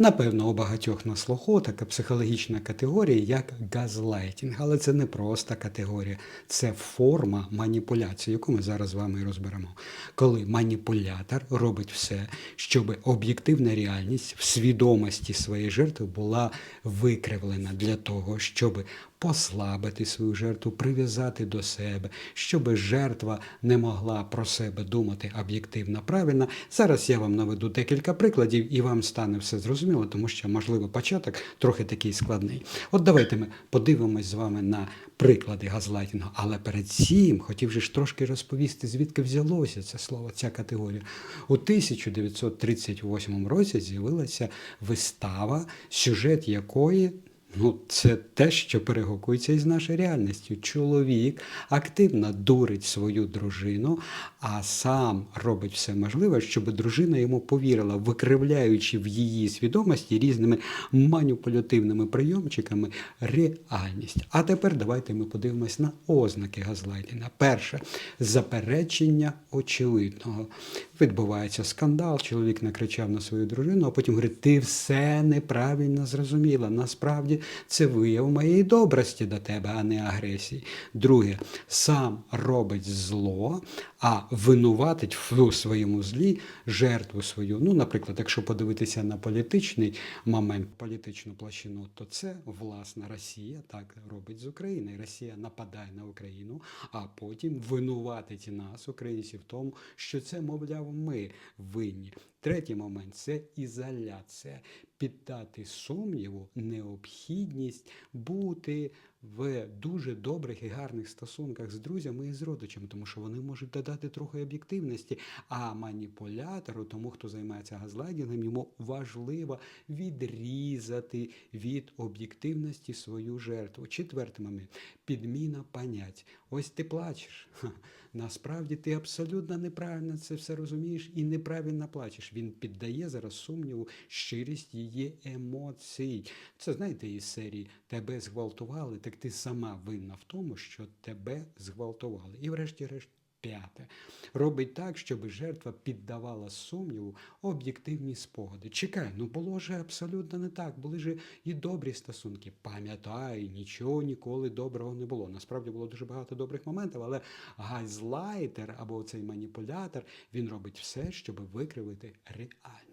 Напевно, у багатьох на слуху така психологічна категорія, як газлайтінг. Але це не просто категорія, це форма маніпуляції, яку ми зараз з вами розберемо. Коли маніпулятор робить все, щоб об'єктивна реальність в свідомості своєї жертви була викривлена для того, щоб послабити свою жертву, прив'язати до себе, щоб жертва не могла про себе думати об'єктивно правильно. Зараз я вам наведу декілька прикладів, і вам стане все зрозуміло, тому що, можливо, початок трохи такий складний. От давайте ми подивимось з вами на приклади газлайтінгу. Але перед цим хотів же ж трошки розповісти, звідки взялося це слово, ця категорія. У 1938 році з'явилася вистава, сюжет якої Ну, це те, що перегукується із нашою реальністю. Чоловік активно дурить свою дружину, а сам робить все можливе, щоб дружина йому повірила, викривляючи в її свідомості різними маніпулятивними прийомчиками реальність. А тепер давайте ми подивимось на ознаки газлайтінга. Перше заперечення очевидного. Відбувається скандал, чоловік накричав на свою дружину, а потім говорить: ти все неправильно зрозуміла. Насправді це вияв моєї добрості до тебе, а не агресії. Друге, сам робить зло, а винуватить в своєму злі жертву свою. Ну, наприклад, якщо подивитися на політичний момент, політичну площину, то це власна Росія так робить з України. Росія нападає на Україну, а потім винуватить нас, українців, в тому, що це, мовляв, ми винні. Третій момент це ізоляція. Піддати сумніву необхідність бути в дуже добрих і гарних стосунках з друзями і з родичами, тому що вони можуть додати трохи об'єктивності. А маніпулятору, тому хто займається газлайдингом, йому важливо відрізати від об'єктивності свою жертву. Четвертий момент підміна понять. Ось ти плачеш. Насправді ти абсолютно неправильно це все розумієш і неправильно плачеш. Він піддає зараз сумніву щирість її емоцій. Це знаєте із серії Тебе зґвалтували, так ти сама винна в тому, що тебе зґвалтували. І врешті-решт. П'яте робить так, щоб жертва піддавала сумніву об'єктивні спогади. Чекай, ну було ж абсолютно не так. Були ж і добрі стосунки. Пам'ятай, нічого ніколи доброго не було. Насправді було дуже багато добрих моментів, але газлайтер або цей маніпулятор він робить все, щоб викривити реальність.